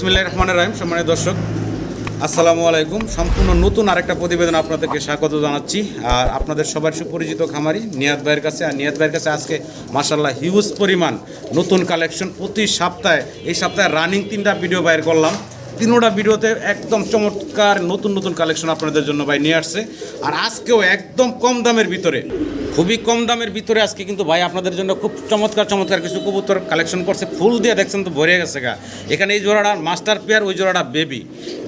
বিসমিল্লাহ রহমানের রাহিম, সম্মানিত দর্শক, আসসালামু আলাইকুম। সম্পূর্ণ নতুন আরেকটা প্রতিবেদন আপনাদেরকে স্বাগত জানাচ্ছি। আর আপনাদের সবার সুপরিচিত খামারি নিয়াদ ভাইয়ের কাছে। আর নিয়াদ ভাইয়ের কাছে আজকে মাসাল্লাহ হিউজ পরিমাণ নতুন কালেকশন প্রতি সপ্তাহে, এই সপ্তাহে রানিং তিনটা ভিডিও বাইর করলাম। তিনোটা ভিডিওতে একদম চমৎকার নতুন নতুন কালেকশন আপনাদের জন্য ভাই নিয়ে আসছে। আর আজকেও একদম কম দামের ভিতরে, খুবই কম দামের ভিতরে আজকে কিন্তু ভাই আপনাদের জন্য খুব চমৎকার চমৎকার কিছু কবুতর কালেকশন করছে। ফুল দিয়ে দেখছেন তো ভরে গেছে গা। এখানে এই জোড়াটা মাস্টার পেয়ার, ওই জোড়াটা বেবি।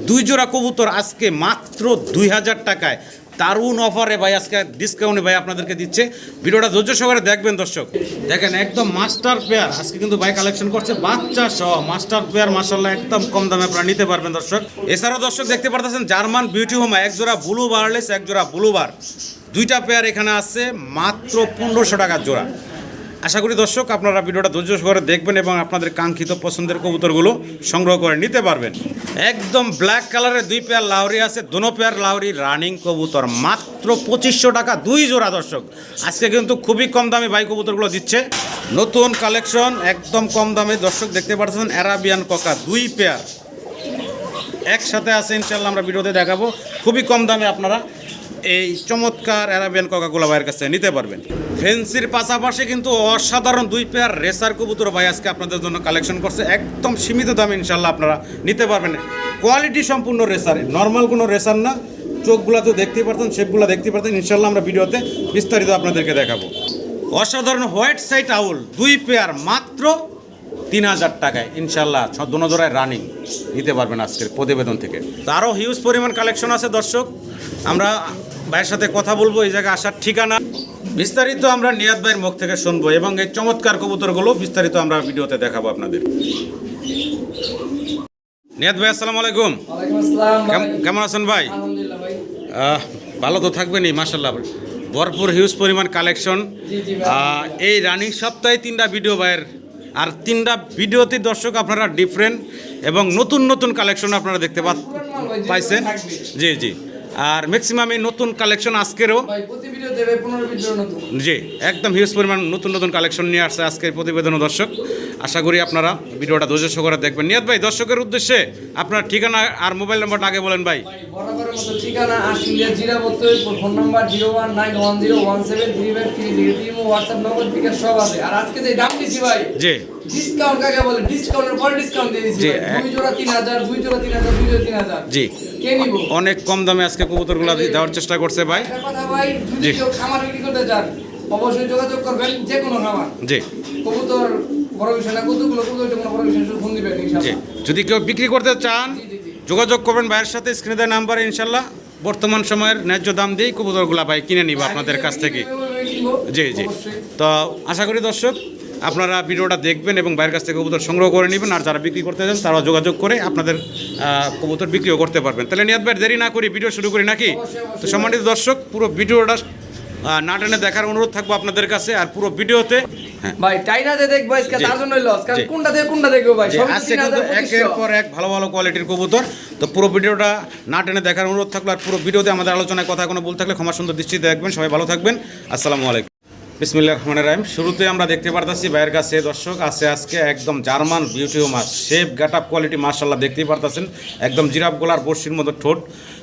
দুই জোড়া কবুতর আজকে মাত্র দুই হাজার টাকায়। দারুণ অফারে ভাই আজকে ডিসকাউন্টে ভাই আপনাদেরকে দিচ্ছে। ভিডিওটা ধৈর্য সহকারে দেখবেন দর্শক। দেখেন, একদম মাস্টার পেয়ার আজকে কিন্তু ভাই কালেকশন করছে বাচ্চা সহ। মাস্টার পেয়ার মাসাল্লাহ একদম কম দামে আপনারা নিতে পারবেন দর্শক। এছাড়াও দর্শক দেখতে পারতেছেন জার্মান বিউটি হোমা এক জোড়া ব্লু বারলেস এক জোড়া ব্লু বার দুইটা পেয়ার এখানে আছে, মাত্র পনেরোশো টাকার জোড়া। আশা করি দর্শক আপনারা ভিডিওটা ধৈর্য সহকারে দেখবেন এবং আপনাদের কাঙ্ক্ষিত পছন্দের কবুতরগুলো সংগ্রহ করে নিতে পারবেন। একদম ব্ল্যাক কালারের দুই পেয়ার লাউরি আছে, দোনো পেয়ার লাউরি রানিং কবুতর, মাত্র পঁচিশশো টাকা, দুই জোড়া দর্শক। আজকে কিন্তু খুবই কম দামে বাই কবুতরগুলো দিচ্ছে। নতুন কালেকশন একদম কম দামে দর্শক দেখতে পাচ্ছেন অ্যারাবিয়ান ককা দুই পেয়ার একসাথে আছে ইনশাল্লাহ আমরা ভিডিওতে দেখাবো। খুবই কম দামে আপনারা এই চমৎকার অ্যারাবিয়ান কোকাকোলা ভাইয়ের কাছে নিতে পারবেন। ফেন্সির পাশাপাশি কিন্তু অসাধারণ দুই পেয়ার রেসার কবুতর ভাই আজকে আপনাদের জন্য কালেকশন করছে। একদম সীমিত দামে ইনশাল্লাহ আপনারা নিতে পারবেন। কোয়ালিটি সম্পূর্ণ রেসার নর্মাল কোনো রেসার না। চোখগুলো তো দেখতেই পারতেন শেপগুলো দেখতেই পারতেন। ইনশাল্লাহ আমরা ভিডিওতে বিস্তারিত আপনাদেরকে দেখাবো। অসাধারণ হোয়াইট সাইট আউল দুই পেয়ার মাত্র তিন হাজার টাকায় ইনশাল্লাহ দোনো রানিং নিতে পারবেন আজকের প্রতিবেদন থেকে। তো আরও হিউজ পরিমাণ কালেকশন আছে দর্শক। আমরা ভাইয়ের সাথে কথা বলব এই জায়গায় আসার ঠিকানা। বিস্তারিত আমরা নিয়াদ ভাইয়ের মুখ থেকে শুনব এবং এই চমৎকার কবুতরগুলো বিস্তারিত আমরা ভিডিওতে দেখাবো আপনাদের। নিয়াদ ভাই আসসালামু আলাইকুম। কেমন আছেন ভাই? ভালো তো থাকবেনই মাসাল্লাহ ভরপুর হিউজ পরিমাণ কালেকশন এই রানিং সপ্তাহে তিনটা ভিডিও ভাইয়ের আর তিনটা ভিডিওতে দর্শক আপনারা ডিফারেন্ট এবং নতুন নতুন কালেকশন আপনারা দেখতে পাইছেন। জি জি। আর ম্যাক্সিমাম এই নতুন কালেকশন আজকেরও ভাই প্রতি ভিডিও দেবে 15 ভিডিও নতুন। জি একদম হিউজ পরিমাণ নতুন নতুন কালেকশন নিয়ে আসছে আজকের প্রতিবেদন দর্শক। আশা করি আপনারা ভিডিওটা ধৈর্য সহকারে দেখবেন। নিয়াদ ভাই দর্শকের উদ্দেশ্যে আপনার ঠিকানা আর মোবাইল নাম্বারটা আগে বলেন ভাই। ভাই বরাবরের মতো ঠিকানা আশুলিয়া জিরা বত্তর phone number zero one nine one zero one seven three five three zero three WhatsApp Nagad bKash সব আছে। আর আজকে যে দাম দিছি ভাই জি। ডিসকাউন্ট কাকে বলে? ডিসকাউন্টের পরে ডিসকাউন্ট দিয়ে দিছি জি, ভাই। এক- দুই জোড়া তিন হাজার দুই জোড়া তিন হাজার দুই জোড়া তিন হাজার। জি। অনেক কম দামে আজকে কবুতরগুলো দেওয়ার চেষ্টা করছে ভাই। কথা ভাই যদি জি। কেউ খামার বিক্রি করতে চান অবশ্যই যোগাযোগ করবেন যে কোনো খামার। জি। কবুতর বড় বিষয় না কতগুলো কবুতর কোনো বড় বিষয় ফোন দিবেন জি। যদি কেউ বিক্রি করতে চান। যোগাযোগ করবেন ভাইয়ের সাথে স্ক্রিনে দেওয়া নাম্বারে ইনশাল্লাহ। বর্তমান সময়ের ন্যায্য দাম দিয়েই কবুতরগুলা ভাই কিনে নিব আপনাদের কাছ থেকে। জি জি। তো আশা করি দর্শক আপনারা ভিডিওটা দেখবেন এবং বাইরের কাছ থেকে কবুতর সংগ্রহ করে নেবেন। আর যারা বিক্রি করতে চান তারা যোগাযোগ করে আপনাদের কবুতর বিক্রিও করতে পারবেন। তাহলে নিয়াদ ভাই দেরি না করি ভিডিও শুরু করি নাকি। তো সম্মানিত দর্শক পুরো ভিডিওটা না টেনে দেখার অনুরোধ থাকব আপনাদের কাছে আর পুরো ভিডিওতে। হ্যাঁ। ভাই টাইনা দেখব আজকে তার জন্যই লস কারণ কোনটা থেকে কোনটা দেখব ভাই? যে সবই তো আজকে কিন্তু একের পর এক ভালো ভালো কোয়ালিটির কবুতর। তো পুরো ভিডিওটা না টেনে দেখার অনুরোধ থাকল আর পুরো ভিডিওতে আমাদের আলোচনায় কথা কোনো ভুল থাকলে ক্ষমা সুন্দর দৃষ্টিতে দেখবেন। সবাই ভালো থাকবেন। আসসালামু আলাইকুম। বিসমিল্লাহ রহমান রাহিম। শুরুতে আমরা দেখতে পারতাছি ভাইয়ের কাছে দর্শক আছে আজকে একদম জার্মান বিউটিও মাছ শেপ গাট আপ কোয়ালিটি মাশাল্লাহ দেখতেই পারতাছেন। একদম জিরাফ গোলার বর্ষির মতো ঠোঁট।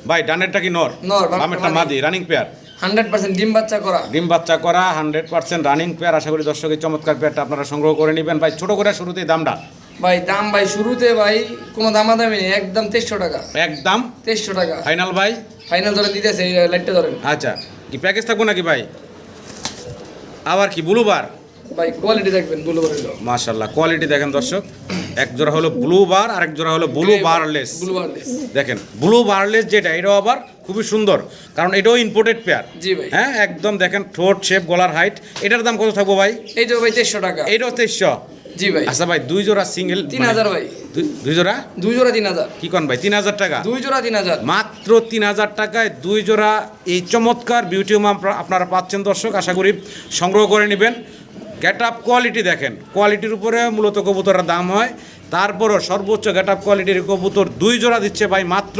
ভাই ডানেরটা কি নর? বামেরটা মাদি। রানিং পেয়ার 100% ডিম বাচ্চা করা। ডিম বাচ্চা করা হান্ড্রেড পার্সেন্ট রানিং পেয়ার। আশা করি দর্শক এই চমৎকার পেয়ারটা আপনারা সংগ্রহ করে নেবেন। ভাই ছোট করে শুরুতেই দামটা। ভাই দাম ভাই শুরুতে ভাই কোনো দামাদামি নেই। একদম 2300 টাকা। একদম? 2300 টাকা। ফাইনাল ভাই? ফাইনাল ধরে দিতেছে এই লাইটটা ধরেন। আচ্ছা। কি প্যাকেজ থাকব নাকি ভাই? আবার কি ব্লু বার ভাই কোয়ালিটি দেখবেন বলে মাশাল্লাহ কোয়ালিটি দেখেন দর্শক। এক জোড়া হলো ব্লু বার আর এক জোড়া হলো ব্লু বারলেস। ব্লু বারলেস। দেখেন ব্লু বারলেস যেটা এটাও আবার খুবই সুন্দর। কারণ এটাও ইম্পোর্টেড পেয়ার জি ভাই। হ্যাঁ একদম দেখেন ঠোঁট শেপ গলার হাইট এটার দাম কত থাকব ভাই? এই ভাই 2300 টাকা। এইটাও তেইশশো। জি ভাই। আচ্ছা ভাই দুই জোড়া সিঙ্গেল 3000 ভাই। দুই জোড়া? দুই জোড়া 3000 কি কন ভাই তিন হাজার টাকা? দুই জোড়া 3000 মাত্র তিন হাজার টাকায় দুই জোড়া। এই চমৎকার বিউটিউম আপনারা পাচ্ছেন দর্শক আশা করি সংগ্রহ করে নেবেন। গেট আপ কোয়ালিটি দেখেন কোয়ালিটির উপরে মূলত কবুতরের দাম হয়। তারপরও সর্বোচ্চ গেট আপ কোয়ালিটির কবুতর দুই জোড়া দিচ্ছে ভাই মাত্র।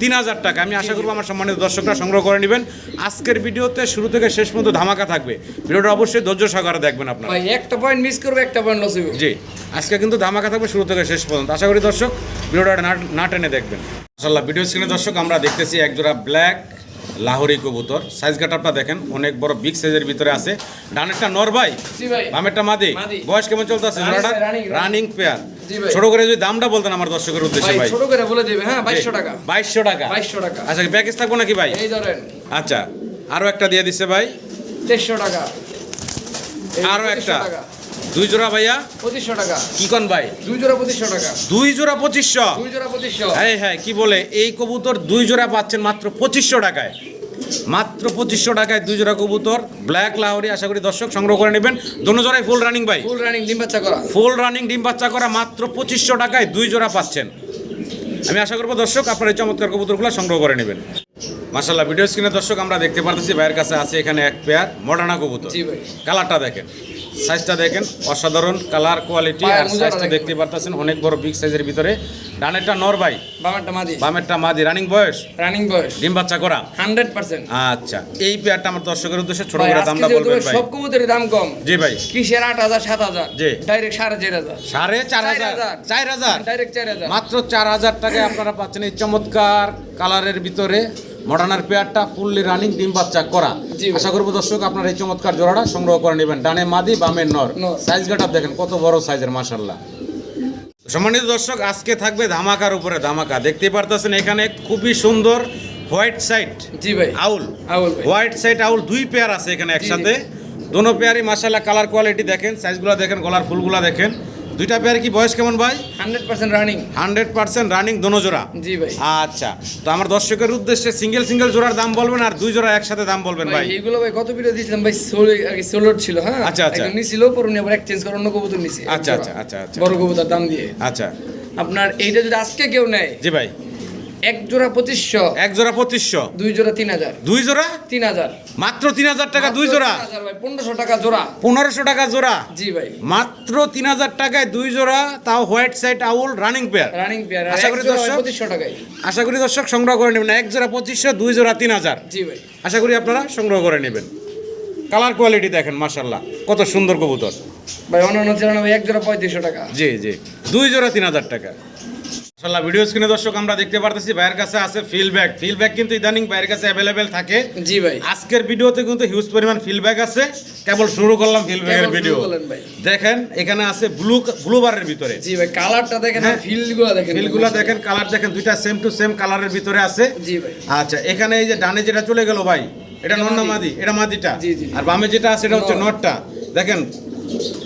তিন হাজার টাকা। আমি আশা করব আমার সম্মানিত দর্শকরা সংগ্রহ করে নেবেন। আজকের ভিডিওতে শুরু থেকে শেষ পর্যন্ত ধামাকা থাকবে। ভিডিওটা অবশ্যই ধৈর্য সহকারে দেখবেন আপনারা। একটা পয়েন্ট মিস করবে একটা পয়েন্ট লস জি। আজকে কিন্তু ধামাকা থাকবে শুরু থেকে শেষ পর্যন্ত। আশা করি দর্শক ভিডিওটা না- টেনে দেখবেন। মাসাল্লাহ ভিডিও স্ক্রিনে দর্শক আমরা দেখতেছি একজোড়া ব্ল্যাক লাহোরি কবুতর। সাইজ কাটারটা দেখেন অনেক বড় বিগ সাইজের ভিতরে আছে। ডানেরটা নর ভাই জি ভাই। বামেরটা মাদি। বয়স কেমন চলতেছে রানিং পেয়ার জি ভাই। ছোট করে যদি দামটা বলতেন আমার দর্শকের উদ্দেশ্যে ভাই ছোট করে বলে দেবে হ্যাঁ বাইশশো টাকা। বাইশশো টাকা। বাইশশো টাকা। আচ্ছা প্যাকেজ থাকব নাকি ভাই? এই ধরেন। আচ্ছা আরও একটা দিয়ে দিচ্ছে ভাই। তেইশশো টাকা। এই আরও একটা। দুই জোড়া ভাইয়া? পঁচিশশো টাকা। কি কন ভাই? দুই জোড়া পঁচিশশো টাকা। দুই জোড়া পঁচিশশো? দুই জোড়া পঁচিশশো। হ্যাঁ হ্যাঁ কি বলে এই কবুতর দুই জোড়া পাচ্ছেন মাত্র পঁচিশশো টাকায়। মাত্র পঁচিশশো টাকায় দুই জোড়া কবুতর ব্ল্যাক লাহোরি আশা করি দর্শক সংগ্রহ করে নেবেন। দোনো জোড়াই ফুল রানিং ভাই। ফুল রানিং ডিম বাচ্চা করা। ফুল রানিং ডিম বাচ্চা করা মাত্র পঁচিশশো টাকায় দুই জোড়া পাচ্ছেন। আমি আশা করব দর্শক আপনার এই চমৎকার কবুতরগুলো সংগ্রহ করে নেবেন। মাসাল্লাহ ভিডিও স্ক্রিনে দর্শক আমরা দেখতে পারতেছি ভাইয়ের কাছে আছে এখানে এক পেয়ার মডার্না কবুতর। কালারটা দেখেন সাইজটা দেখেন অসাধারণ কালার কোয়ালিটি আর সাইজটা দেখতে পারতেছেন অনেক বড় বিগ সাইজের ভিতরে। ডানেরটা নর ভাই বামারটা মাদি। বামেরটা মাদি। রানিং বয়স? রানিং বয়স। ডিম বাচ্চা করা? Hundred percent. আচ্ছা এই পেয়ারটা আমার দর্শকের উদ্দেশ্যে ছোট করে দামটা বলবেন ভাই। সব কবুতরের দাম কম জি ভাই। কিসের আট হাজার সাত হাজার? জি। ডাইরেক্ট সাড়ে চার হাজার। সাড়ে চার চার হাজার। হাজার। চার হাজার? ডাইরেক্ট চার হাজার। মাত্র চার হাজার টাকায় আপনারা পাচ্ছেন এই চমৎকার কালারের ভিতরে। মডার্নার পেয়ারটা ফুললি রানিং ডিম বাচ্চা করা। আশা করব দর্শক আপনার এই চমৎকার জোড়াটা সংগ্রহ করে নেবেন। ডানে মাদি বামের নর। সাইজ গাটা দেখেন কত বড় সাইজের মাশাল্লাহ সম্মানিত দর্শক আজকে থাকবে ধামাকার উপরে ধামাকা। দেখতে পারতেছেন এখানে খুবই সুন্দর হোয়াইট সাইড জি ভাই। আউল। আউল হোয়াইট সাইড আউল দুই পেয়ার আছে এখানে একসাথে। দোনো পেয়ারই মাশাল্লাহ কালার কোয়ালিটি দেখেন সাইজগুলো দেখেন গলার ফুলগুলো দেখেন। দুইটা পেয়ার কি বয়স কেমন ভাই? Hundred percent running hundred percent running দোনো জোড়া? জি ভাই। আচ্ছা তো আমার দর্শকের উদ্দেশ্যে সিঙ্গেল সিঙ্গেল জোড়ার দাম বলবেন আর দুই জোড়া একসাথে দাম বলবেন ভাই এগুলো এইগুলো ভাই কত ভিডিও দিয়েছিলাম ভাই? সোলো আগে ছিল হ্যাঁ? আচ্ছা, আচ্ছা। নিছিল পরে উনি আবার এক্সচেঞ্জ করে অন্য কবুতর নিছি আচ্ছা আচ্ছা আচ্ছা আচ্ছা বড় কবুতর দাম দিয়ে। আচ্ছা। আপনার এইটা যদি আজকে কেউ নেয় জি ভাই। এক জোড়া পঁচিশশো এক জোড়া পঁচিশশো। দুই জোড়া তিন হাজার। দুই জোড়া? তিন হাজার। মাত্র তিন হাজার টাকা দুই জোড়া? পনেরোশো টাকা জোড়া। পনেরোশো টাকা জোড়া? জি ভাই। মাত্র তিন হাজার টাকায় দুই জোড়া তাও white side owl running pair. Running pair আশা করি দর্শক- পঁচিশশো টাকায়। আশা করি দর্শক সংগ্রহ করে নেবেন। এক জোড়া পঁচিশশো দুই জোড়া তিন হাজার। জি ভাই। আশা করি আপনারা সংগ্রহ করে নেবেন। কালার কোয়ালিটি দেখেন মাশাল্লাহ কত সুন্দর কবুতর। ভাই ভাই এক জোড়া পঁয়ত্রিশশো টাকা। জি জি। দুই জোড়া তিন হাজার টাকা। মাশাল্লাহ ভিডিও স্ক্রিনে দর্শক আমরা দেখতে পারতেছি ভাইয়ের কাছে আছে ফিল ব্যাগ ফিল ব্যাগ কিন্তু ইদানিং ভাইয়ের কাছে অ্যাভেলেবেল থাকে। জি ভাই। আজকের ভিডিওতে কিন্তু হিউজ পরিমাণ ফিল ব্যাগ আছে। কেবল শুরু করলাম ফিল ব্যাগের ভিডিও দেখেন এখানে আছে ব্লু ব্লু বারের ভিতরে। জি ভাই কালারটা দেখেন হ্যাঁ। ফিল্ডগুলো দেখেন ফিলগুলো দেখেন কালার দেখেন দুইটা সেম টু সেম কালারের ভিতরে আছে। জি ভাই। আচ্ছা এখানে এই যে ডানে যেটা চলে গেল ভাই এটা নন্না মাদি। এটা মাদিটা। আর বামে যেটা আছে এটা হচ্ছে নটটা দেখেন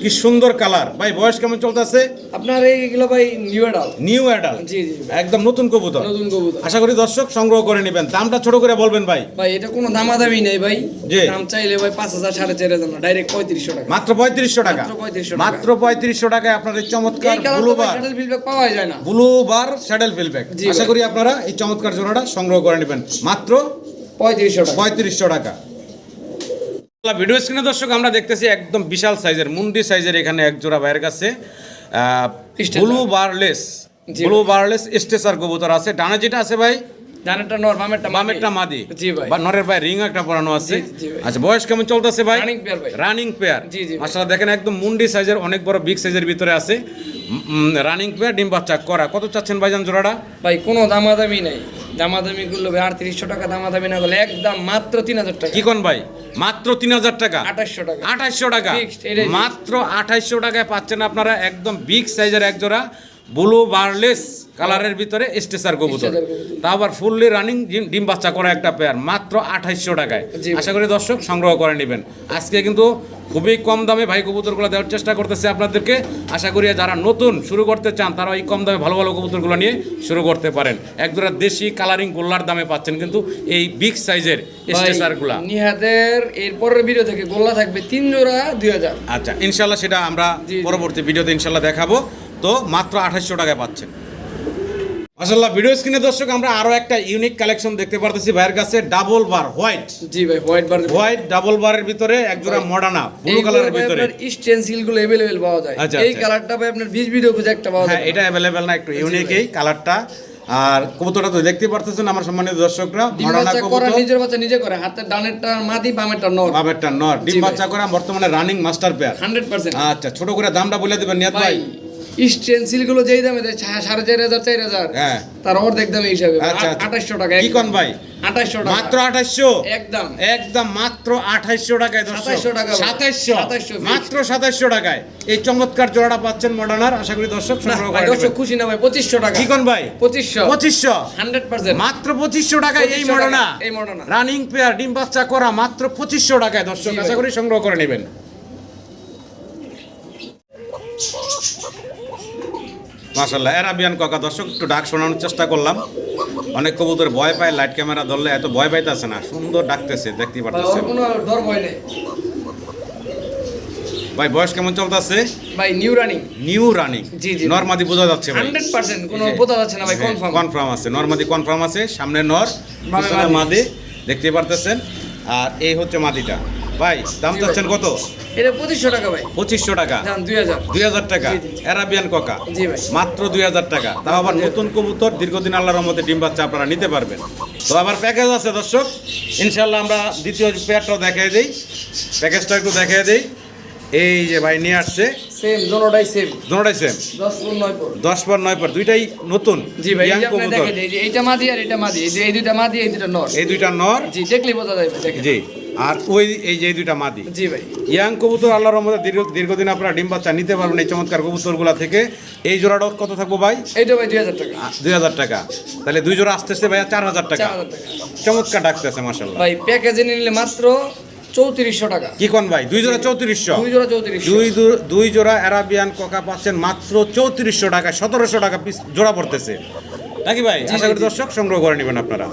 কি সুন্দর কালার। ভাই বয়স কেমন চলতেছে? আপনার এইগুলো ভাই নিউ এডাল নিউ অ্যাডাল জি জি একদম নতুন কবুতর। নতুন কবুতর। আশা করি দর্শক সংগ্রহ করে নেবেন। দামটা ছোট করে বলবেন ভাই। ভাই এটা কোনো দামাদামি নেই ভাই। জি। দাম চাইলে ভাই পাঁচ হাজার সাড়ে চার হাজার না ডাইরেক্ট পঁয়ত্রিশশো টাকা। মাত্র পঁয়ত্রিশশো টাকা। মাত্র 3500 টাকা। মাত্র পঁয়ত্রিশশো টাকায় আপনার এই চমৎকার এই কালার ব্লু বার স্যাটেল ফিল্ডব্যাক পাওয়া যায় না। ব্লু বার স্যাডেল ফিলব্যাক আশা করি আপনারা এই চমৎকার জোড়াটা সংগ্রহ করে নেবেন। মাত্র পঁয়ত্রিশশো টাকা। পঁয়ত্রিশশো টাকা। ভিডিও স্ক্রিনে দর্শক আমরা দেখতেছি একদম বিশাল সাইজের মুন্ডি সাইজের এখানে এক জোড়া ভাইয়ের কাছে। ব্লু বারলেস ব্লু বারলেস স্টেসার কবুতর আছে ডানে যেটা আছে ভাই জানেরটা নর বামেরটা বামেরটা মাদি। জি ভাই। বা নরের ভাই রিং একটা পরানো আছে। জি, জি ভাই। আচ্ছা বয়স কেমন চলতেছে ভাই? Running pair ভাই। রানিং পেয়ার জি, জি মাশাআল্লাহ দেখেন একদম মুন্ডি সাইজের অনেক বড় বিগ সাইজের ভিতরে আছে। রানিং পেয়ার ডিম বাচ্চা করা কত চাচ্ছেন ভাইজান জোড়াটা? ভাই কোনো দামাদামি নাই। দামাদামি করলে ভাই আটত্রিশশো টাকা দামাদামি না করলে একদম মাত্র তিন হাজার টাকা। কি কোন ভাই? মাত্র তিন হাজার টাকা? আঠাশশো টাকা। আঠাইশশো টাকা। মাত্র আঠাইশশো টাকায় পাচ্ছেন আপনারা একদম বিগ সাইজের এক জোড়া। ব্লু বারলেস কালারের ভিতরে স্টেসার কবুতর। তা আবার ফুললি রানিং ডিম বাচ্চা করা একটা পেয়ার মাত্র আঠাইশশো টাকায়। আশা করি দর্শক সংগ্রহ করে নেবেন। আজকে কিন্তু খুবই কম দামে ভাই কবুতরগুলো দেওয়ার চেষ্টা করতেছে আপনাদেরকে। আশা করি যারা নতুন শুরু করতে চান তারা এই কম দামে ভালো ভালো কবুতরগুলো নিয়ে শুরু করতে পারেন। এক জোড়া দেশি কালারিং গোল্লার দামে পাচ্ছেন কিন্তু এই বিগ সাইজের স্টেসারগুলা। নিহাদের এরপরের ভিডিও থেকে গোল্লা থাকবে তিন জোড়া দুই হাজার। আচ্ছা ইনশাল্লাহ সেটা আমরা। পরবর্তী ভিডিওতে ইনশাল্লাহ দেখাবো। তো মাত্র আঠাশশো টাকায় পাচ্ছেন মাসাল্লাহ ভিডিও স্ক্রিনে দর্শক আমরা আরো একটা ইউনিক কালেকশন দেখতে পারতেছি ভাইয়ের কাছে ডাবল বার হোয়াইট জি ভাই হোয়াইট বার হোয়াইট ডাবল বারের ভিতরে এক জোড়া মডানা ব্লু কালারের ভিতরে স্টেনসিল গুলো अवेलेबल পাওয়া যায় আচ্ছা, এই আচ্ছা। কালারটা ভাই আপনার 20 ভিডিও খুঁজে একটা পাওয়া হ্যাঁ যায় এটা অ্যাভেলেবেল না একটু ইউনিক এই কালারটা আর কবুতরটা তো দেখতে পারতেছেন আমার সম্মানিত দর্শকরা ডিম মডার্না বাচ্চা করে কবুতর নিজের বাচ্চা নিজে করে হাতের ডানেরটা মাদি বামেরটা নর বাবেরটা নর ডিম জি ভাই। বাচ্চা করা বর্তমানে running master pair hundred percent আচ্ছা ছোট করে দামটা বলে দিবেন নিয়াত ভাই ভাই স্টেনসিলগুলো যেই দামে দেয় সাড়ে চার হাজার চার হাজার। হ্যাঁ। তার অর্ধেক দামে হিসাবে। আচ্ছা, আচ্ছা। আঠাশশো টাকা কি কোন ভাই? আঠাশশো টাকা। মাত্র আঠাশশো? একদম। একদম মাত্র আঠাইশশো টাকায় সাতাইশশো টাকা সাতাইশশো মাত্র সাতাইশশো টাকায়। এই চমৎকার জোড়াটা পাচ্ছেন মডার্নার। আশা করি দর্শক সংগ্রহ করে দর্শক খুশি না ভাই পঁচিশশো টাকা। কি কোন ভাই? পঁচিশশো। পঁচিশশো? Hundred percent. মাত্র পঁচিশশো টাকায় এই 2500 মডার্না এই মডার্না। রানিং পেয়ার ডিম বাচ্চা করা মাত্র পঁচিশশো টাকায় দর্শক। আশা করি সংগ্রহ করে নেবেন। মাশাল্লাহ অ্যারাবিয়ান কাকা দর্শক একটু ডাক শোনানোর চেষ্টা করলাম। অনেক কবুতর ভয় পায় লাইট ক্যামেরা ধরলে এত ভয় পাইতেছে না সুন্দর ডাকতেছে দেখতে নেই। ভাই বয়স কেমন চলতেছে? ভাই নিউ রানিং নিউ রানিং জি, জি। নর্মাদি বোঝা যাচ্ছে ভাই। হান্ড্রেড পার্সেন্ট কোনো বোঝা যাচ্ছে না ভাই কনফার্ম কনফার্ম আছে নর্মাদি কনফার্ম আছে। সামনে নর বামে পিছনে। মাদি। দেখতে পারতেছেন। আর এই হচ্ছে মাদিটা। ভাই দাম চাচ্ছেন কত? এটা পঁচিশশো টাকা ভাই। পঁচিশশো টাকা। দুই হাজার। দুই হাজার টাকা। অ্যারাবিয়ান ককা। জি ভাই। মাত্র দুই হাজার টাকা। তাও আবার নতুন কবুতর দীর্ঘদিন আল্লাহর রহমতে ডিম বাচ্চা আপনারা নিতে পারবেন। তো আবার প্যাকেজ আছে দর্শক। ইনশাল্লাহ আমরা দ্বিতীয় পেয়ারটাও দেখাই দিই। প্যাকেজটা একটু দেখাই দিই। এই যে ভাই নিয়ে আসছে। সেম দোনোটাই সেম পর দুইটাই নতুন জি ভাই এই young যে আপনি দেখেন এইটা মাদি আর এটা মাদি। এই দুইটা মাদি এই দুইটা নর। এই দুইটা নর। জি দেখলেই বোঝা যায় দেখেন। জি। আর ওই এই যে দুইটা মাদি। জি ভাই। ইয়াং কবুতর আল্লাহর রহমতে দীর্ঘ দীর্ঘদিন আপনারা ডিম বাচ্চা নিতে পারবেন এই চমৎকার কবুতরগুলা থেকে। এই জোড়াটা কত থাকব ভাই? এইটা ভাই দুই হাজার টাকা। দুই হাজার টাকা। তাহলে দুই জোড়া আসতেছে ভাইয়া চার হাজার টাকা। চমৎকার ডাকতেছে মাসাল্লাহ ভাই প্যাকেজে নিলে মাত্র চৌত্রিশশো টাকা। কি কোন ভাই? দুই জোড়া চৌত্রিশশো। দুই জোড়া চৌত্রিশশো। দুই দুই জোড়া অ্যারাবিয়ান কোকা পাচ্ছেন মাত্র চৌত্রিশশো টাকা সতেরোশো টাকা পিস জোড়া পড়তেছে। নাকি ভাই? জি, আশা করি দর্শক সংগ্রহ করে নেবেন আপনারা।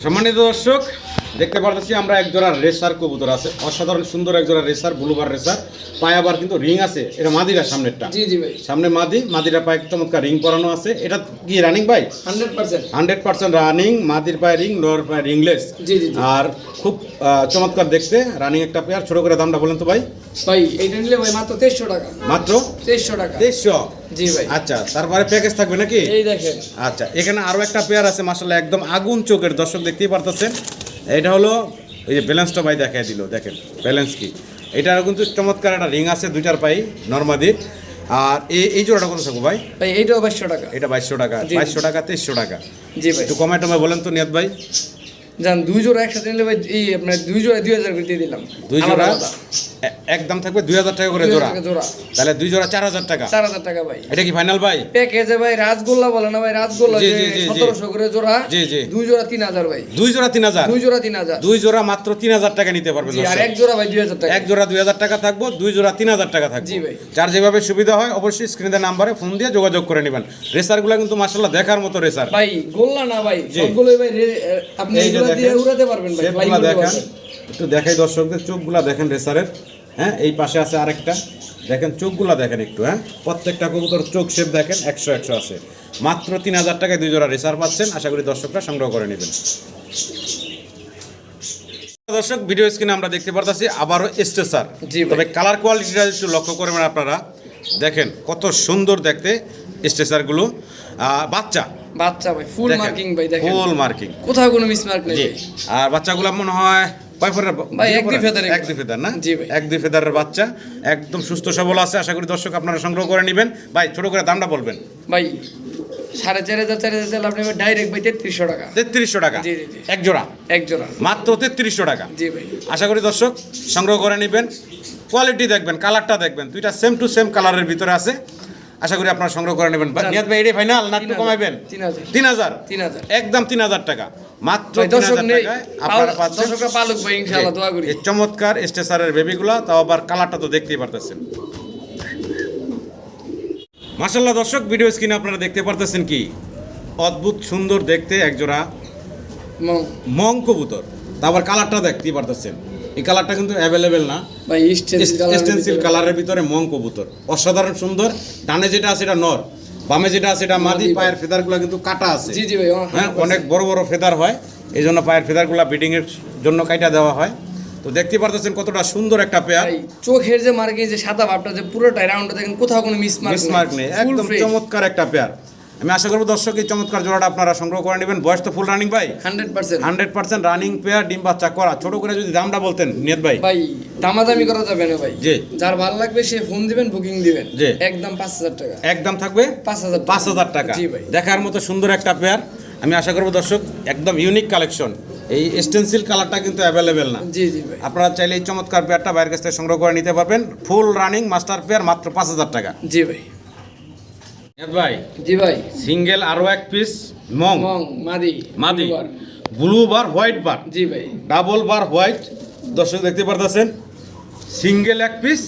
সম্মানিত দর্শক দেখতে পারতেছি আমরা এক জোড়া রেসার কবুতর আছে। অসাধারণ সুন্দর এক জোড়া রেসার ব্লুবার রেসার। পায়ে আবার কিন্তু রিং আছে। এটা মাদিরা সামনেরটা। জি জি ভাই। সামনে মাদি মাদিরা পায়ে চমৎকার রিং পরানো আছে। এটা কি রানিং ভাই? Hundred percent. Hundred percent running মাদির পায়ে রিং লোয়ার পায়ে রিংলেস জি জি আর খুব চমৎকার দেখতে। রানিং একটা পেয়ার ছোট করে দামটা বলেন তো ভাই। ভাই এইটা নিলে ভাই মাত্র তেইশশো টাকা। মাত্র? তেইশশো টাকা। তেইশশো? জি ভাই। আচ্ছা তারপরে প্যাকেজ থাকবে নাকি? এই দেখেন। আচ্ছা এখানে আরও একটা পেয়ার আছে মাসাল্লাহ একদম আগুন চোখের দর্শক দেখতেই পারতেছেন। এটা হলো এই যে ব্যালেন্সটা ভাই দেখাই দিল দেখেন ব্যালেন্স কি? এটার কিন্তু চমৎকার একটা রিং আছে দুইটার পাই নর্মাদির আর এই এই জোড়াটা কত থাকব ভাই? ভাই এইটাও বাইশশো টাকা। এটা বাইশশো টাকা। বাইশশো টাকা তেইশশো টাকা। জি ভাই। একটু কমায় টমায় বলেন তো নিয়ত ভাই। জান দুই জোড়া একসাথে নিলে ভাই এই আপনার দুই জোড়া দুই হাজার করে দিয়ে দিলাম। দুই জোড়া একদম থাকবে দুই হাজার টাকা করে জোড়া। জোড়া। তাহলে দুই জোড়া চার হাজার টাকা। চার হাজার টাকা ভাই। এটা কি ফাইনাল ভাই? প্যাকেজে ভাই রাসগোল্লা বলে না ভাই? রাসগোল্লা জি, জি। সতেরোশো করে জোড়া জি, জি। দুই জোড়া তিন হাজার ভাই। দুই জোড়া তিন হাজার। দুই জোড়া তিন হাজার। দুই জোড়া মাত্র তিন হাজার টাকা নিতে পারবেন জি আর এক জোড়া ভাই দুই হাজার টাকা। এক জোড়া দুই হাজার টাকা থাকব দুই জোড়া তিন হাজার টাকা থাকবে। জি ভাই। যার যেভাবে সুবিধা হয় অবশ্যই স্ক্রিনের নাম্বারে ফোন দিয়ে যোগাযোগ করে নেবেন। রেসারগুলো কিন্তু মাসাল্লাহ দেখার মতো রেসার। ভাই গোল্লা না ভাই। সবগুলোই ভাই আপনি এগুলো দিয়ে উড়াতে পারবেন ভাই দেখেন। একটু দেখাই দর্শকদের চোখগুলা দেখেন রেসারের হ্যাঁ এই পাশে আছে আরেকটা। দেখেন চোখগুলা দেখেন একটু হ্যাঁ। প্রত্যেকটা কবুতর চোখ শেপ দেখেন একশো একশো আছে। মাত্র তিন হাজার টাকায় দুই জোড়া রেসার পাচ্ছেন। আশা করি দর্শকরা সংগ্রহ করে নেবেন। দর্শক ভিডিও স্ক্রিনে আমরা দেখতে পারতাছি আবারও স্টেসার জি তবে কালার কোয়ালিটিটা একটু লক্ষ্য করবেন আপনারা। দেখেন কত সুন্দর দেখতে স্টেসারগুলো বাচ্চা। বাচ্চা ভাই ফুল মার্কিং ভাই দেখেন। ফুল মার্কিং কোথাও কোনো মিসমার্ক নেই আর বাচ্চাগুলো মনে হয় কয় ফেদার ভাই, এক দুই ফেদারের। এক দুই ফেদার না? জি ভাই। এক দুই ফেদারের বাচ্চা একদম সুস্থ সবল আছে আশা করি দর্শক আপনারা সংগ্রহ করে নেবেন। ভাই ছোট করে দামটা বলবেন। ভাই সাড়ে চার হাজার চার হাজার আপনি ডাইরেক্ট ভাই তেত্রিশশো টাকা। তেত্রিশশো টাকা। এক জোড়া? এক জোড়া। মাত্র তেত্রিশশো টাকা? জি ভাই। আশা করি দর্শক সংগ্রহ করে নেবেন। কোয়ালিটি দেখবেন কালারটা দেখবেন। দুইটা সেম টু সেম কালারের ভিতরে আছে। আশা করি আপনারা সংগ্রহ করে নেবেন। নিয়াত ভাই এটাই ফাইনাল না একটু কমাইবেন? তিন হাজার। একদম তিন হাজার টাকা। মাত্র তিন হাজার টাকায় আপনারা পাচ্ছেন দর্শকরা ভাই ইনশাআল্লাহ দোয়া করি। এই চমৎকার স্টেসারের বেবিগুলা তাও আবার কালারটা তো দেখতেই পারতেছেন। মাসাল্লাহ দর্শক ভিডিও স্ক্রিনে আপনারা দেখতে পারতেছেন কি? অদ্ভুত সুন্দর দেখতে একজোড়া ম- কবুতর। তা আবার কালারটা দেখতেই পারতেছেন। এই কালারটা কিন্তু অ্যাভেলেবেল না। স্টেন্সিল কালারের ভিতরে। মং কবুতর। অসাধারণ সুন্দর। ডানে যেটা আছে এটা নর। বামে যেটা আছে এটা মাদি। পায়ের ফেদারগুলো কিন্তু কাটা আছে। জি জি ভাই হ্যাঁ অনেক বড় বড় ফেদার হয়। এই জন্য পায়ের ফেদারগুলো বিডিংয়ের জন্য কাইটা দেওয়া হয়। তো দেখতে পারতেছেন কতটা সুন্দর একটা পেয়ার চোখের যে মার্কিং যে সাদা ভাবটা যে পুরোটাই রাউন্ডটা দেখেন কোথাও কোনো মিস মার্ক মিসমার্ক নেই। একদম চমৎকার একটা পেয়ার আমি আশা করব দর্শক এই চমৎকার জোড়াটা আপনারা সংগ্রহ করে নেবেন। বয়স তো ফুল রানিং ভাই? Hundred percent. Hundred percent running pair ডিম বাচ্চা করা ছোট করে যদি দামটা বলতেন নিয়ত ভাই। ভাই দামাদামি করা যাবে না ভাই। জি। যার ভালো লাগবে সে ফোন দিবেন বুকিং দিবেন। জি। একদম পাঁচ হাজার টাকা। একদম থাকবে? পাঁচ হাজার পাঁচ হাজার টাকা। জি ভাই। দেখার মতো সুন্দর একটা পেয়ার আমি আশা করব দর্শক একদম ইউনিক কালেকশন এই স্টেন্সিল কালারটা কিন্তু অ্যাভেলেবেল না। জি জি ভাই। আপনারা চাইলে এই চমৎকার পেয়ারটা বাইরের কাছ থেকে সংগ্রহ করে নিতে পারবেন। ফুল রানিং মাস্টার পেয়ার মাত্র পাঁচ হাজার টাকা। জি ভাই। ভাই? জি ভাই। সিঙ্গেল আরও এক পিস মং। মং মাদি মাদি। ব্লু বার হোয়াইট বার। জি ভাই। Double bar white. দর্শক দেখতে পারতেছেন? সিঙ্গেল এক পিস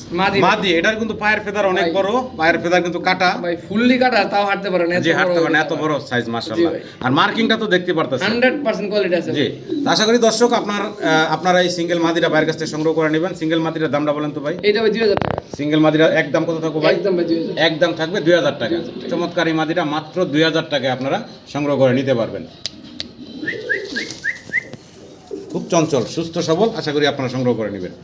মাদি। এটার কিন্তু পায়ের ফেদার অনেক বড় পায়ের ফেদার কিন্তু কাটা। ভাই ফুললি কাটা তাও হাঁটতে পারে না যে হাঁটতে পারেন এত বড় সাইজ মাশাআল্লাহ। আর মার্কিংটা তো দেখতে পারতেছেন। হান্ড্রেড পার্সেন্ট কোয়ালিটি আছে জি। আশা করি দর্শক আপনার আপনারা এই সিঙ্গেল মাদিটা বাইরের কাছ থেকে সংগ্রহ করে নেবেন। সিঙ্গেল মাদিটার দামটা বলেন তো ভাই। এটা ভাই দুই হাজার টাকা। সিঙ্গেল মাদিরা একদম কত থাকবে ভাই? একদম ভাই দুই হাজার। একদম থাকবে দুই হাজার টাকা। চমৎকার এই মাদিটা মাত্র দুই হাজার টাকায় আপনারা সংগ্রহ করে নিতে পারবেন। খুব চঞ্চল সুস্থ সবল আশা করি আপনারা সংগ্রহ করে নেবেন।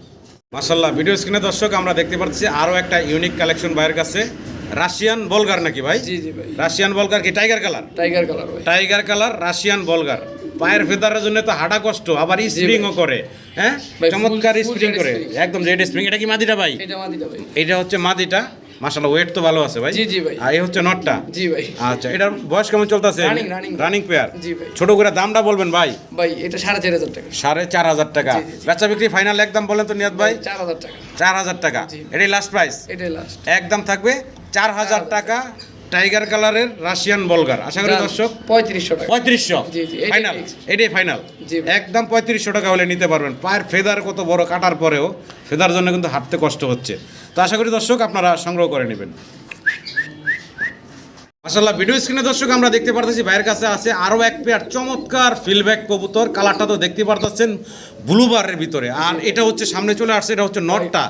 মাসাল্লাহ ভিডিও স্ক্রিনে দর্শক আমরা দেখতে পাচ্ছি আরও একটা ইউনিক কালেকশন ভাইয়ের কাছে। রাশিয়ান বলগার নাকি ভাই? জি জি ভাই। রাশিয়ান বলগার কি টাইগার কালার টাইগার কালার ভাই। টাইগার কালার রাশিয়ান বলগার। পায়ের ফেদারের জন্য তো হাঁটা কষ্ট আবার স্প্রিংও করে হ্যাঁ? চমৎকার স্প্রিং করে একদম রেড স্প্রিং এটা কি মাদিটা ভাই? এটা মাদিটা ভাই। এটা হচ্ছে মাদিটা। মাশাআল্লাহ ওয়েট তো ভালো আছে ভাই। জি, জি ভাই। আর এই হচ্ছে নটটা জি ভাই। আচ্ছা এটার বয়স কেমন চলতেছে? রানিং রানিং রানিং পেয়ার জি ভাই। ছোট করে দামটা বলবেন ভাই। ভাই এটা সাড়ে চার হাজার টাকা। সাড়ে চার হাজার টাকা। বেচা বিক্রি ফাইনাল একদম বলেন তো নিয়াত ভাই? চার হাজার টাকা। চার হাজার টাকা। এটাই লাস্ট প্রাইস এটাই লাস্ট একদম থাকবে চার হাজার টাকা। টাইগার কালারের রাশিয়ান বলগার। আশা করি দর্শক পঁয়ত্রিশশো টাকা। পঁয়ত্রিশশো? ফাইনাল এটাই ফাইনাল একদম পঁয়ত্রিশশো টাকা হলে নিতে পারবেন। পায়ের ফেদার কত বড় কাটার পরেও ফেদার জন্য কিন্তু হাঁটতে কষ্ট হচ্ছে। তো আশা করি দর্শক আপনারা সংগ্রহ করে নেবেন। মাসাল্লাহ ভিডিও স্ক্রিনে দর্শক আমরা দেখতে পারতেছি ভাইয়ের কাছে আছে আরও এক পেয়ার চমৎকার ফিলব্যাক কবুতর। কালারটা তো দেখতে পারতেছেন ব্লু বারের ভিতরে। আর এটা হচ্ছে সামনে চলে আসছে এটা হচ্ছে নটটা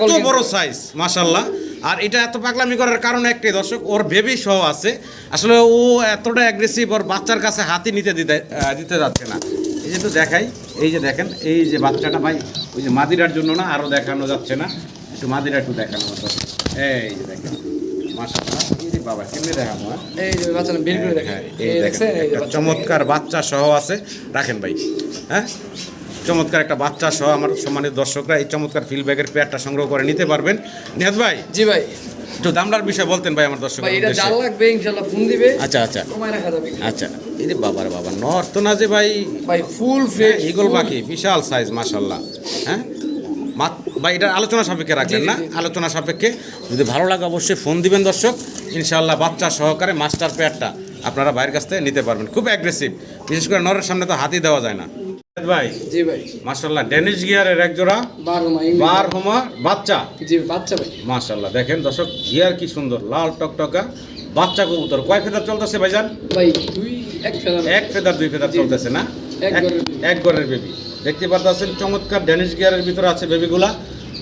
কত বড় সাইজ মাসাল্লাহ আর এটা এত পাগলামি করার কারণ একটাই দর্শক ওর বেবি সহ আছে। আসলে ও এতটা অ্যাগ্রেসিভ ওর বাচ্চার কাছে হাতি নিতে দিতে দিতে যাচ্ছে না। এই যে তো দেখাই এই যে দেখেন এই যে বাচ্চাটা ভাই ওই যে মাদিরার জন্য না আরও দেখানো যাচ্ছে না। একটু মাদিরা একটু দেখানো এই যে দেখেন। চমৎকার বাচ্চা সহ আছে রাখেন ভাই। হ্যাঁ চমৎকার একটা বাচ্চা সহ আমার সম্মানিত দর্শকরা এই চমৎকার ফিল ব্যাগের পেয়ারটা সংগ্রহ করে নিতে পারবেন। নিহাত ভাই জি ভাই একটু দামটার বিষয় বলতেন ভাই আমার ভাই দর্শকের এটা জাল লাগবে ইনশাল্লাহ ফোন দিবে আচ্ছা আচ্ছা কমায় রাখা যাবে আচ্ছা যে বাবার বাবা নর না যে ভাই ভাই ফুল ফ্রেশ ইগল পাখি বিশাল সাইজ মাশাল্লাহ হ্যাঁ? ভাই এটা আলোচনা সাপেক্ষে রাখবেন না? আলোচনা সাপেক্ষে। যদি ভালো লাগে অবশ্যই ফোন দিবেন দর্শক। ইনশাআল্লাহ বাচ্চা সহকারে মাস্টার পেয়ারটা আপনারা বাইরের কাছ থেকে নিতে পারবেন। খুব অ্যাগ্রেসিভ বিশেষ করে নরের সামনে তো হাতি দেওয়া যায় না। ভাই জি ভাই। গিয়ারের এক জোড়া বারো হোমা বাচ্চা? জি বাচ্চা ভাই। মাশাল্লাহ দেখেন দর্শক গিয়ার কি সুন্দর লাল টকটকা বাচ্চা কবুতর। কয় ফেদার চলতেছে ভাইজান? ভাই দুই এক ফেদার। দুই ফেদার। চলতেছে না? এক ঘরের বেবি দেখতে পারতেছেন চমৎকার ড্যানিশ গিয়ারের ভিতরে আছে বেবিগুলা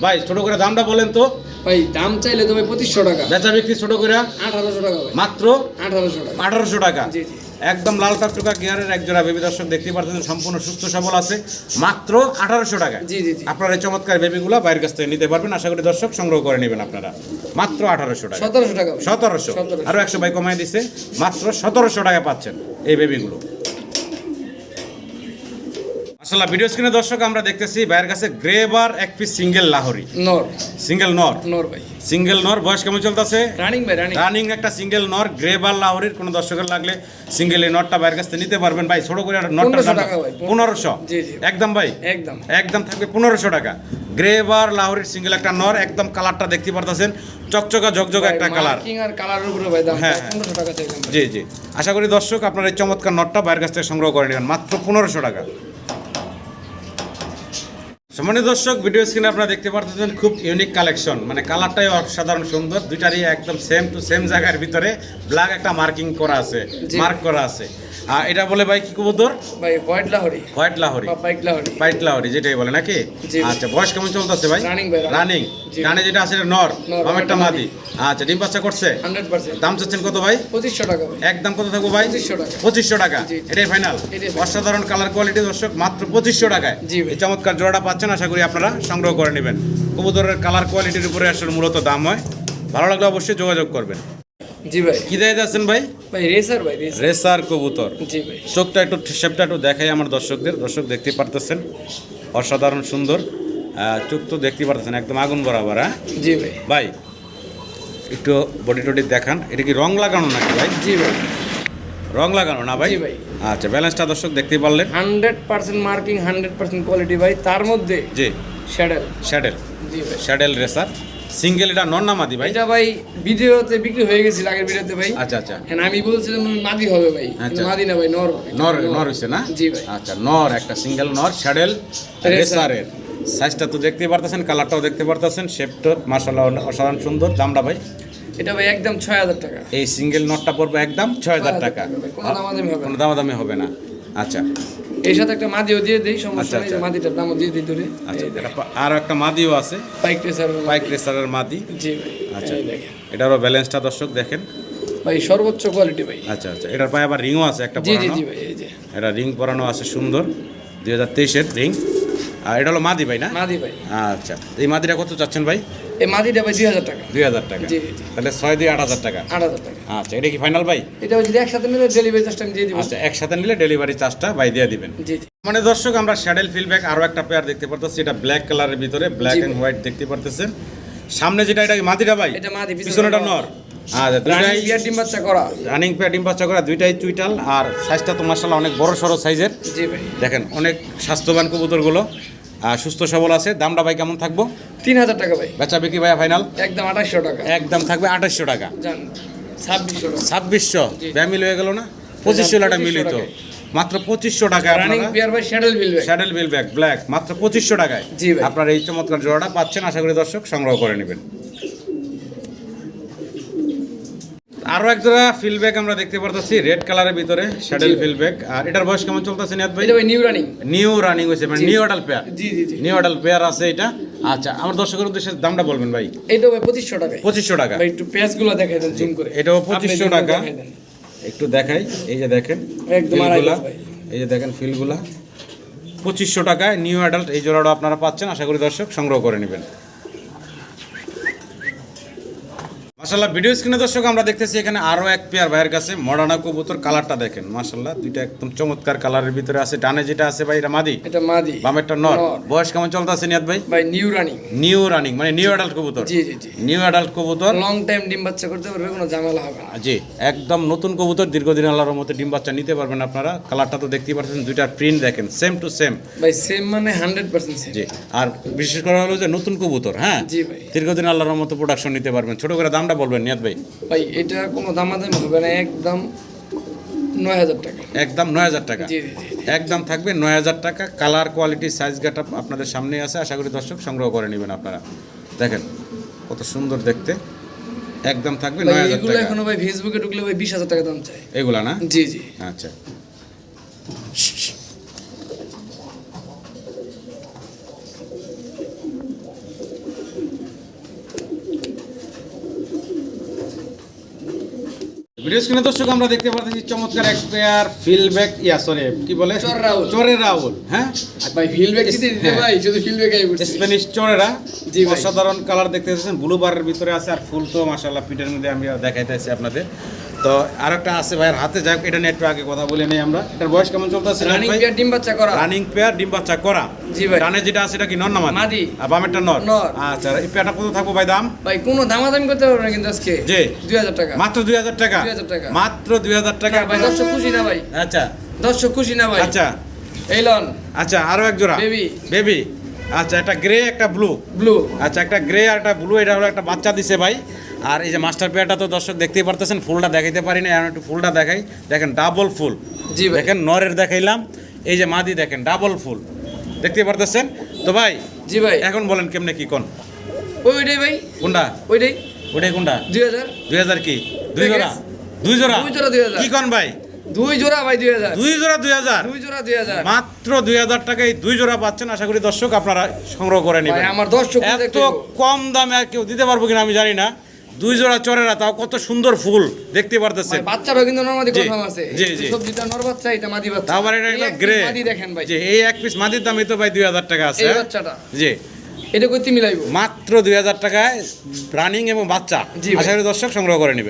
ভাই ছোট করে দামটা বলেন তো। ভাই দাম চাইলে তো ভাই পঁচিশশো টাকা। বেচা বিক্রি ছোট করে? আঠারোশো টাকা মাত্র? আঠারোশো টাকা। আঠারোশো টাকা। জি, জি। একদম লাল টকটকা গিয়ারের এক জোড়া বেবি দর্শক দেখতে পারতেছেন সম্পূর্ণ সুস্থ সবল আছে। মাত্র আঠারোশো টাকা। জি, জি। আপনার এই চমৎকার বেবিগুলা বাইরের কাছ থেকে নিতে পারবেন। আশা করি দর্শক সংগ্রহ করে নেবেন আপনারা। মাত্র আঠারোশো টাকা। সতেরোশো টাকা। সতেরোশো। 1700 আরও একশো ভাই কমাই দিছে। মাত্র সতেরোশো টাকা পাচ্ছেন এই বেবিগুলো আসলে ভিডিও স্ক্রিনে দর্শক আমরা দেখতেছি বাইরের কাছে গ্রেবার এক পিস সিঙ্গেল লাহরি। নর। সিঙ্গেল নর। নর ভাই। সিঙ্গেল নর বয়স কেমন চলতেছে? রানিং ভাই রানিং রানিং একটা সিঙ্গেল নর গ্রেবার লাহরির কোনো দর্শকের লাগলে সিঙ্গেল এই নটটা বাইরের কাছে নিতে পারবেন। ভাই ছোট করে 1500 দাম পনেরোশো। একদম ভাই? একদম। একদম থাকবে পনেরোশো টাকা। গ্রেবার লাহরির সিঙ্গেল একটা নর একদম কালারটা দেখতে পারতেছেন। চকচকা ঝকঝকা একটা কালার। মার্কিং আর কালারের উপরে ভাই দাম হ্যাঁ, জি জি। আশা করি দর্শক আপনার এই চমৎকার নটটা বাইরের কাছ থেকে সংগ্রহ করে নেবেন। মাত্র পনেরোশো টাকা। সম্মানিত দর্শক ভিডিও স্ক্রিনে আপনারা দেখতে পারতেছেন খুব ইউনিক কালেকশন মানে কালারটাই অসাধারণ সুন্দর দুইটারই একদম সেম টু সেম জায়গার ভিতরে ব্ল্যাক একটা মার্কিং করা আছে মার্ক করা আছে। আর এটা বলে ভাই কি কবুতর? ভাই হোয়াইট লাহরি। হোয়াইট লাহরি। বাইক লাহরি। হোয়াইট লাহরি যেটাই বলে নাকি? আচ্ছা বয়স কেমন চলতেছে ভাই? Running ভাই। রানিং। ডানে যেটা আছে নর বামেরটা মাদি। আচ্ছা ডিম বাচ্চা করছে? Hundred percent. দাম চাচ্ছেন কত ভাই? পঁচিশশো টাকা ভাই। একদম কত থাকব ভাই? 2500 টাকা। পঁচিশশো টাকা। এটাই ফাইনাল অসাধারণ কালার কোয়ালিটি দর্শক মাত্র পঁচিশশো টাকায়। জি এই চমৎকার জোড়াটা পাচ্ছেন পাচ্ছেন আশা করি আপনারা সংগ্রহ করে নেবেন। কবুতরের কালার কোয়ালিটির উপরে আসলে মূলত দাম হয়। ভালো লাগলে অবশ্যই যোগাযোগ করবেন। জি ভাই। কি দিয়ে যাচ্ছেন ভাই? ভাই রেসার ভাই রেসার কবুতর। জি ভাই। চোখটা একটু শেপটা একটু দেখাই আমার দর্শকদের। দর্শক দেখতে পারতেছেন অসাধারণ সুন্দর। চোখ তো দেখতে পারতেছেন একদম আগুন বরাবর হ্যাঁ? জি ভাই। ভাই একটু বডি টডি দেখান। এটা কি রং লাগানো নাকি ভাই? জি ভাই। রং লাগানো না ভাই? ভাই। আচ্ছা ব্যালেন্সটা দর্শক দেখতে পারলেন। Hundred percent marking hundred percent quality ভাই। তার মধ্যে জি। শ্যাডেল। শ্যাডেল। জি ভাই। শ্যাডেল রেসার। সিঙ্গেল এটা নন নামাদি ভাই? এটা ভাই ভিডিওতে বিক্রি হয়ে গেছিল আগের ভিডিওতে ভাই। আচ্ছা আচ্ছা। হ্যাঁ আমি বলছিলাম মাদি হবে ভাই। আচ্ছা। মাদি না ভাই নর নর নর হইছে না? জি ভাই। আচ্ছা নর একটা সিঙ্গেল নর শ্যাডেল। রেসারের। সাইজটা তো দেখতেই পারতেছেন কালারটাও দেখতে পারতেছেন শেপটা মার্শাল্লাহ অসাধারণ সুন্দর দামটা ভাই? এটা ভাই একদম ছয় হাজার টাকা। এই সিঙ্গেল নটটা পড়বে একদম ছয় হাজার টাকা। কোনো দামাদামি হবে কোনো না দামাদামি হবে না। আচ্ছা। এর সাথে একটা মাদিও দিয়ে দিই সমস্যা আচ্ছা, নেই আচ্ছা। মাদিটার দামও দিয়ে দিই দূরে। আচ্ছা আর একটা মাদিও আছে। বাইক রেসার বাইক রেসারের মাদি। জি ভাই আচ্ছা। এটারও ব্যালেন্সটা দর্শক দেখেন। ভাই সর্বোচ্চ কোয়ালিটি ভাই। আচ্ছা আচ্ছা। এটার পায়ে আবার রিংও আছে একটা জি জি জি ভাই এই যে। এটা রিং পরানো আছে সুন্দর। দুই হাজার তেইশের রিং। আর এটা হলো মাদি ভাই না? মাদি ভাই। আচ্ছা। এই মাদিটা কত চাচ্ছেন ভাই? এই মাদিটা ভাই দুই হাজার টাকা। দুই হাজার টাকা। জি। তাহলে ছয় দুই আট হাজার টাকা। আট হাজার টাকা। আচ্ছা এটা কি ফাইনাল ভাই? এটা যদি একসাথে নিলে ডেলিভারি চার্জটা আমি দিয়ে দিব। আচ্ছা একসাথে নিলে ডেলিভারি চার্জটা ভাই দিয়ে দিবেন। জি মানে দর্শক আমরা শ্যাডেল ফিলব্যাক আরও একটা পেয়ার দেখতে পারতেছি। এটা ব্ল্যাক কালারের ভিতরে ব্ল্যাক অ্যান্ড হোয়াইট দেখতে পারতেছেন। সামনে যেটা এটা মাদিটা ভাই? এটা মাদি, পিছনে পিছনেটা নর। আচ্ছা দুইটাই ডিম বাচ্চা করা। রানিং পেয়ার ডিম বাচ্চা করা দুইটাই চুইটাল। আর সাইজটা তো অনেক বড় সড়ো সাইজের জি ভাই। দেখেন অনেক স্বাস্থ্যবান কবুতরগুলো। আর সুস্থ সবল আছে দামটা ভাই কেমন থাকব? তিন হাজার টাকা ভাই। বেচা বিক্রি ভাই ফাইনাল একদম আঠাশশো টাকা। একদম থাকবে আঠাশশো টাকা। ছাব্বিশশো ছাব্বিশশো? জি। মিল হয়ে গেল না? পঁচিশশো টাকা 2500 মিলিত মাত্র পঁচিশশো টাকা স্যাডেল বিল ব্যাগ ব্ল্যাক মাত্র পঁচিশশো টাকায়। জি আপনার এই চমৎকার জোড়াটা পাচ্ছেন আশা করি দর্শক সংগ্রহ করে নেবেন। আরও এক জোড়া ফিল ব্যাগ আমরা দেখতে পারতেছি রেড কালারের ভিতরে শ্যাডেল জি। ফিল ব্যাগ আর এটার বয়স কেমন চলতেছে নিয়াদ ভাই? নিউ রানিং নিউ রানিং হয়েছে মানে নিউ অডাল পেয়ার জি জি জি। নিউ অডাল পেয়ার আছে এটা। আচ্ছা আমার দর্শকের উদ্দেশ্যে দামটা বলবেন ভাই। এটা ভাই পঁচিশশো টাকা পঁচিশশো টাকা। ভাই একটু পেঁয়াজগুলো দেখাই দেন জুম করে। এটাও আপনি 2500 টাকা। একটু দেখাই এই যে দেখেন একদম আড়াই ফিলগুলা এই যে দেখেন ফিলগুলা পঁচিশশো টাকায় নিউ অ্যাডাল্ট এই জোড়াটা আপনারা পাচ্ছেন আশা করি দর্শক সংগ্রহ করে নেবেন। মাসাল্লাহ ভিডিও স্ক্রিনে দর্শক আমরা দেখতেছি এখানে আরও এক পেয়ার ভাইয়ের কাছে মডার্না কবুতর কালারটা দেখেন। মাসাল্লাহ দুইটা একদম চমৎকার কালারের ভিতরে আছে। ডানে যেটা আছে ভাই এটা মাদি? এটা মাদি। বামেরটা নর। বয়স কেমন চলতেছে নিয়াদ ভাই? ভাই নিউ রানিং নিউ রানিং মানে নিউ অ্যাডাল্ট কবুতর। জি জি জি। নিউ অ্যাডাল্ট কবুতর। লং টাইম ডিম বাচ্চা করতে পারবে কোনো ঝামেলা হবে না। জি একদম নতুন কবুতর দীর্ঘদিন আল্লাহর মতো ডিম বাচ্চা নিতে পারবেন আপনারা। কালারটা তো দেখতেই পাচ্ছেন দুইটার প্রিন্ট দেখেন সেম টু সেম ভাই সেম মানে হান্ড্রেড পার্সেন্ট জি আর বিশেষ করে হলো যে নতুন কবুতর হ্যাঁ? জি ভাই। দীর্ঘদিন আল্লাহর মতো প্রোডাকশন নিতে পারবেন। ছোট করে দামটা বলবেন নিয়াদ ভাই? ভাই এটা কোনো দামাদামি হবে না একদম নয় হাজার টাকা। একদম নয় হাজার টাকা? একদম থাকবে নয় হাজার টাকা। কালার কোয়ালিটি সাইজ গাটা আপনাদের সামনে আছে। আশা করি দর্শক সংগ্রহ করে নেবেন আপনারা। দেখেন কত সুন্দর দেখতে। একদম থাকবে নয় হাজার এগুলো টাকা। এখনও ভাই ফেসবুকে ঢুকলে ভাই বিশ হাজার টাকা দাম চাই। এগুলা না? জি জি। আচ্ছা। ভিডিও স্ক্রিনে দর্শক আমরা দেখতে পাচ্ছি চমৎকার এক প্লেয়ার ফিলব্যাক ইয়া সরি কি বলে? চোর রাউল। হ্যাঁ? ভাই ফিলব্যাক দিতে দিতে। ভাই শুধু ফিলব্যাক আই বলছি স্প্যানিশ চরেরা। জি ভাই। অসাধারণ কালার দেখতে পাচ্ছেন ব্লু বারের ভিতরে আছে আর ফুল তো মাশাআল্লাহ পিঠের মধ্যে আমি দেখাইতেছি আপনাদের। তো আর একটা আছে ভাইয়ের হাতে যাক এটা নিয়ে একটু আগে কথা বলে নেই আমরা। এটার বয়স কেমন চলতেছে? রানিং পিয়ার ডিম বাচ্চা করা। রানিং পেয়ার ডিম বাচ্চা করা। জি ভাই। ডানে যেটা আছে এটা কি নর না মাদি? আর বামেরটা নর। আচ্ছা এই পেয়ারটা কত থাকব ভাই দাম? ভাই কোনো দামাদামি করতে পারব না কিন্তু আজকে। জি। দুই হাজার টাকা। মাত্র দুই হাজার টাকা? 2000 টাকা। মাত্র দুই হাজার টাকা? ভাই দর্শক খুশি না ভাই? আচ্ছা। দর্শক খুশি না ভাই? আচ্ছা। এই লন। আচ্ছা আরও এক জোড়া। বেবি। বেবি। আচ্ছা একটা গ্রে একটা ব্লু ব্লু আচ্ছা একটা গ্রে আর একটা ব্লু এটা হলো একটা বাচ্চা দিছে ভাই। আর এই যে মাস্টার পেয়ারটা তো দর্শক দেখতেই পারতেছেন ফুলটা দেখাইতে পারি না এখন একটু ফুলটা দেখাই। দেখেন ডাবল ফুল। জি দেখেন নরের দেখাইলাম এই যে মাদি দেখেন ডাবল ফুল। দেখতে পারতেছেন? তো ভাই জি ভাই। এখন বলেন কেমনে কি কোন? ওই ওইটাই ভাই। কোনটা? ওইটাই। ওটাই কোনটা? দুই হাজার দুই হাজার কি? দুই জোড়া? দুই জোড়া? দুই জোড়া দুই হাজার। কি কোন ভাই? দুই জোড়া ভাই দুই হাজার। দুই জোড়া দুই হাজার? দুই জোড়া দুই হাজার। মাত্র দুই হাজার টাকায় দুই জোড়া পাচ্ছেন আশা করি দর্শক আপনারা সংগ্রহ করে নেবেন। আমার দর্শক এত কম দামে আর কেউ দিতে পারব কিনা আমি জানি না। দুই জোড়া চরেরা তাও কত সুন্দর ফুল দেখতে পারতেছেন। বাচ্চা বাচ্চারও কিন্তু নরমাদি জি, আছে জি, জি। সবজিটা নর বাচ্চা এটা মাদি বাচ্চা। তারপরে এটা এই একটা এক গ্রে মাদি দেখেন ভাই। যে এই এক পিস মাদির দামই তো ভাই দুই হাজার টাকা আছে। এই? বাচ্চাটা। জি। এটা কইতে মিলাইবো মাত্র দুই হাজার টাকায় রানিং এবং বাচ্চা। জি। আশা করি দর্শক সংগ্রহ করে নেবেন।